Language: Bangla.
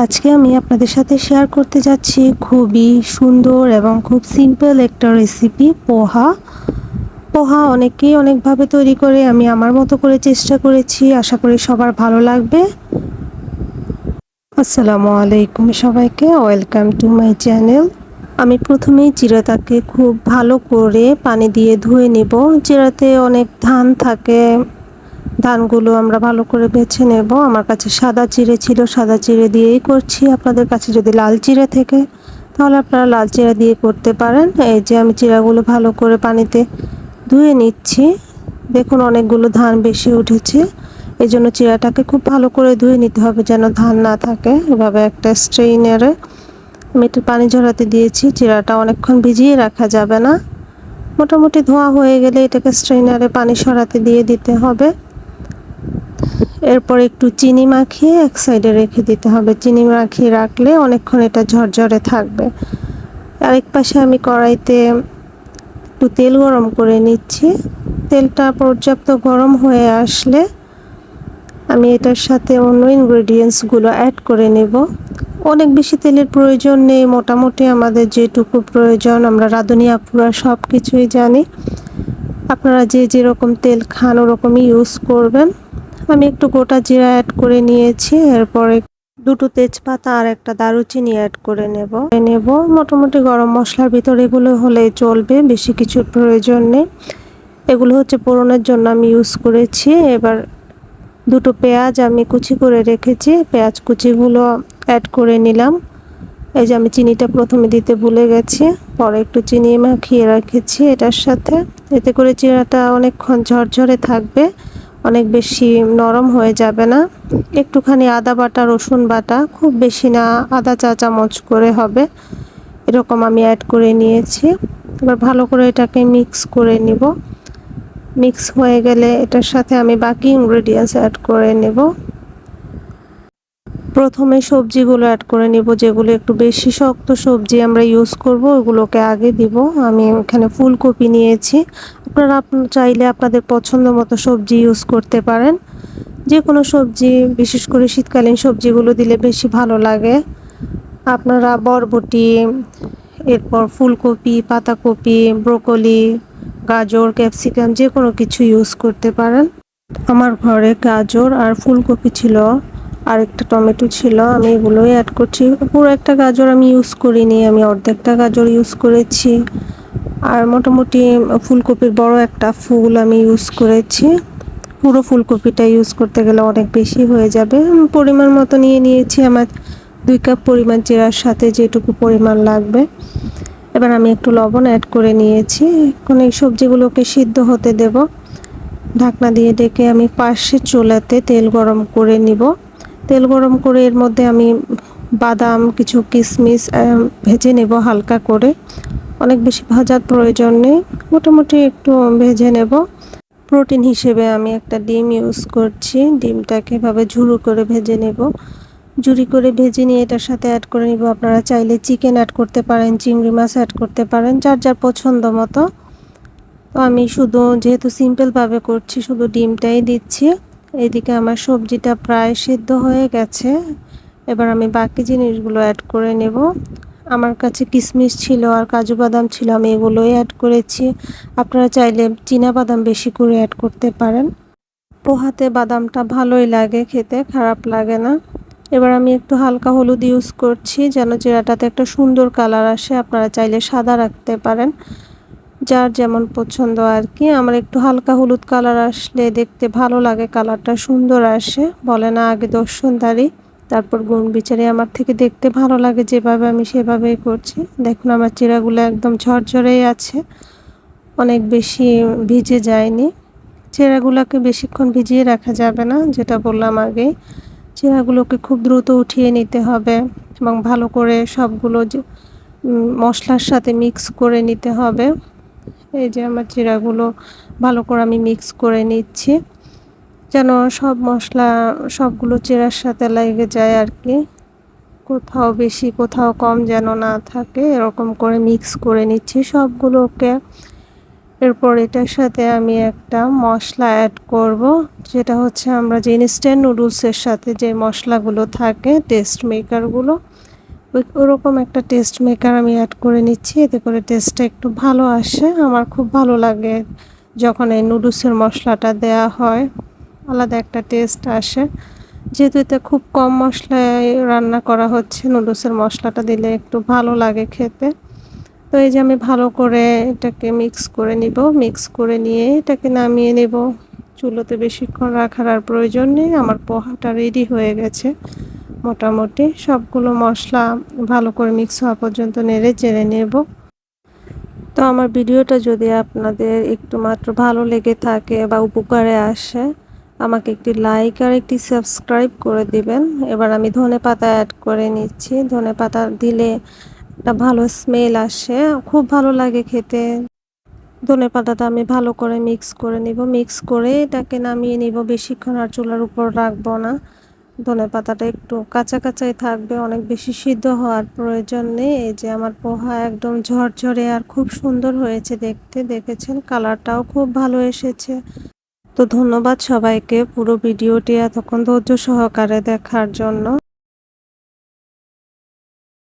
আজকে আমি আপনাদের সাথে শেয়ার করতে যাচ্ছি খুবই সুন্দর এবং খুব সিম্পল একটা রেসিপি পোহা। পোহা অনেকেই অনেকভাবে তৈরি করে, আমি আমার মতো করে চেষ্টা করেছি, আশা করি সবার ভালো লাগবে। আসসালামু আলাইকুম সবাইকে, ওয়েলকাম টু মাই চ্যানেল। আমি প্রথমেই চিরাটাকে খুব ভালো করে পানি দিয়ে ধুয়ে নিব। চিরাতে অনেক ধান থাকে ধানগুলো আমরা ভালো করে বেছে নেব। আমার কাছে সাদা চিড়ে ছিল, সাদা চিড়ে দিয়েই করছি। আপনাদের কাছে যদি লাল চিড়ে থেকে, তাহলে আপনারা লাল চিড়া দিয়ে করতে পারেন। এই যে আমি চিড়াগুলো ভালো করে পানিতে ধুয়ে নিচ্ছি। দেখুন অনেকগুলো ধান বেশি উঠেছে। এই জন্য চিড়াটাকে খুব ভালো করে ধুয়ে নিতে হবে যেন ধান না থাকে। এভাবে একটা স্ট্রেইনারে আমি একটু পানি ঝরাতে দিয়েছি। চিড়াটা অনেকক্ষণ ভিজিয়ে রাখা যাবে না। মোটামুটি ধোয়া হয়ে গেলে এটাকে স্ট্রেইনারে পানি সরাতে দিয়ে দিতে হবে। এরপর একটু চিনি মাখিয়ে এক সাইডে রেখে দিতে হবে। চিনি মাখিয়ে রাখলে অনেকক্ষণ এটা ঝরঝরে থাকবে। আরেক পাশে আমি কড়াইতে একটু তেল গরম করে নিচ্ছি। তেলটা পর্যাপ্ত গরম হয়ে আসলে আমি এটার সাথে অন্য ইনগ্রেডিয়েন্টসগুলো অ্যাড করে নেব। অনেক বেশি তেলের প্রয়োজন নেই। মোটামুটি আমাদের যেটুকু প্রয়োজন, আমরা রাঁধুনি আপুরা সব কিছুই জানি। আপনারা যে যেরকম তেল খান ওরকমই ইউজ করবেন। আমি একটু গোটা জিরা অ্যাড করে নিয়েছি, এরপরে দুটো তেজপাতা আর একটা দারুচিনি অ্যাড করে নেব। নেব, মোটামুটি গরম মশলার ভিতর এগুলো হলে চলবে, বেশি কিছুর প্রয়োজন নেই। এগুলো হচ্ছে পোড়নের জন্য আমি ইউজ করেছি, এবার দুটো পেঁয়াজ আমি কুচি করে রেখেছি, পেঁয়াজ কুচিগুলো অ্যাড করে নিলাম। এই যে আমি চিনিটা প্রথমে দিতে ভুলে গেছি, পরে একটু চিনি মাখিয়ে রেখেছি এটার সাথে। এতে করে চিরাটা অনেকক্ষণ ঝরঝরে থাকবে। অনেক বেশি নরম হয়ে যাবে না। একটুখানি আদা বাটা, রসুন বাটা, খুব বেশি না, আদা চা চামচ করে হবে। এরকম আমি অ্যাড করে নিয়েছি। এবার ভালো করে এটাকে মিক্স করে নিব। মিক্স হয়ে গেলে এটার সাথে আমি বাকি ইনগ্রেডিয়েন্টস অ্যাড করে নেব। প্রথমে সবজিগুলো অ্যাড করে নিব, যেগুলো একটু বেশি শক্ত সবজি আমরা ইউজ করব, ওগুলোকে আগে দিব। আমি এখানে ফুলকপি নিয়েছি। আপনারা চাইলে আপনাদের পছন্দ মতো সবজি ইউজ করতে পারেন। যে কোনো সবজি, বিশেষ করে শীতকালীন সবজিগুলো দিলে বেশি ভালো লাগে। আপনারা বরবটি, এরপর ফুলকপি, পাতাকপি, ব্রোকলি, গাজর, ক্যাপসিকাম যে কোনো কিছু ইউজ করতে পারেন। আমার ঘরে গাজর আর ফুলকপি ছিল আর একটা টমেটো ছিল, আমি এগুলোই অ্যাড করছি। পুরো একটা গাজর আমি ইউজ করিনি, আমি অর্ধেকটা গাজর ইউজ করেছি। আর মোটামুটি ফুলকপির বড় একটা ফুল আমি ইউজ করেছি। পুরো ফুলকপিটা ইউজ করতে গেলে অনেক বেশি হয়ে যাবে। পরিমাণ মতো নিয়ে নিয়েছি, আমার দুই কাপ পরিমাণ চেরার সাথে যেটুকু পরিমাণ লাগবে। এবার আমি একটু লবণ অ্যাড করে নিয়েছি। এখন এই সবজিগুলোকে সিদ্ধ হতে দেব। ঢাকনা দিয়ে ডেকে আমি পাশে চুলাতে তেল গরম করে নিব। তেল গরম করে এর মধ্যে আমি বাদাম, কিছু কিশমিশ ভেজে নেব হালকা করে। অনেক বেশি ভাজার প্রয়োজন নেই, মোটামুটি একটু ভেজে নেব। প্রোটিন হিসেবে আমি একটা ডিম ইউজ করছি, ডিমটাকে এভাবে ঝুরু করে ভেজে নেব। ঝুরি করে ভেজে নিয়ে এটার সাথে অ্যাড করে নিব, আপনারা চাইলে চিকেন অ্যাড করতে পারেন, চিংড়ি মাছ অ্যাড করতে পারেন, যার যার পছন্দ মতো। তো আমি শুধু, যেহেতু সিম্পলভাবে করছি, শুধু ডিমটাই দিচ্ছি। এদিকে আমার সবজিটা প্রায় সিদ্ধ হয়ে গেছে। এবার আমি বাকি জিনিসগুলো অ্যাড করে নেব। আমার কাছে কিশমিশ ছিল আর কাজু বাদাম ছিল, আমি এগুলোই অ্যাড করেছি। আপনারা চাইলে চীনা বাদাম বেশি করে অ্যাড করতে পারেন। পোহাতে বাদামটা ভালোই লাগে খেতে, খারাপ লাগে না। এবার আমি একটু হালকা হলুদ ইউজ করছি, যেন চেরাটাতে একটা সুন্দর কালার আসে। আপনারা চাইলে সাদা রাখতে পারেন। যার যেমন পছন্দ আর কি। আমার একটু হালকা হলুদ কালার আসলে দেখতে ভালো লাগে, কালারটা সুন্দর আসে। বলে না, আগে দর্শনদারি তারপর গুণ বিচারে। আমার থেকে দেখতে ভালো লাগে যেভাবে আমি সেভাবেই করছি। দেখুন, আমার চিরাগুলো একদম ঝরঝরেই আছে। অনেক বেশি ভিজে যায়নি। চেরাগুলোকে বেশিক্ষণ ভিজিয়ে রাখা যাবে না, যেটা বললাম আগে চেরাগুলোকে খুব দ্রুত উঠিয়ে নিতে হবে এবং ভালো করে সবগুলো যে মশলার সাথে মিক্স করে নিতে হবে। এই যে আমার চিরাগুলো ভালো করে আমি মিক্স করে নিচ্ছি। যেন সব মশলা, সবগুলো চিরার সাথে লেগে যায় আর কি। কোথাও বেশি, কোথাও কম যেন না থাকে, এরকম করে মিক্স করে নিচ্ছি সবগুলোকে। এরপর এটার সাথে আমি একটা মশলা অ্যাড করব, যেটা হচ্ছে আমরা যে ইনস্ট্যান্ট নুডলসের সাথে যে মশলাগুলো থাকে টেস্ট মেকারগুলো ওরকম একটা টেস্ট মেকার আমি অ্যাড করে নিচ্ছি। এতে করে টেস্টটা একটু ভালো আসে। আমার খুব ভালো লাগে যখন এই নুডলসের মশলাটা দেয়া হয়। আলাদা একটা টেস্ট আসে। যেহেতু এতে খুব কম মশলায় রান্না করা হচ্ছে নুডলসের মশলাটা দিলে একটু ভালো লাগে খেতে। তো এই যে আমি ভালো করে এটাকে মিক্স করে নিব। মিক্স করে নিয়ে এটাকে নামিয়ে নেব। চুলোতে বেশিক্ষণ রাখার আর প্রয়োজন নেই। আমার পোহাটা রেডি হয়ে গেছে। মোটামুটি সবগুলো মশলা ভালো করে মিক্স হওয়া পর্যন্ত নেড়ে চেড়ে নেব। তো আমার ভিডিওটা যদি আপনাদের একটু মাত্র ভালো লেগে থাকে বা উপকারে আসে, আমাকে একটি লাইক আর একটি সাবস্ক্রাইব করে দিবেন। এবার আমি ধনে পাতা অ্যাড করে নিচ্ছি। ধনে পাতা দিলে একটা ভালো স্মেল আসে। খুব ভালো লাগে খেতে। ধনে পাতাটা আমি ভালো করে মিক্স করে নিব। মিক্স করে এটাকে নামিয়ে নিব। বেশিক্ষণ আর চুলার উপর রাখব না। ধনে পাতাটা একটু কাঁচা কাঁচাই থাকবে, অনেক বেশি সিদ্ধ হওয়ার প্রয়োজন নেই। এই যে আমার পোহা একদম ঝরঝরে আর খুব সুন্দর হয়েছে দেখতে, দেখেছেন? কালারটাও খুব ভালো এসেছে। তো ধন্যবাদ সবাইকে পুরো ভিডিওটি এতক্ষণ ধৈর্য সহকারে দেখার জন্য।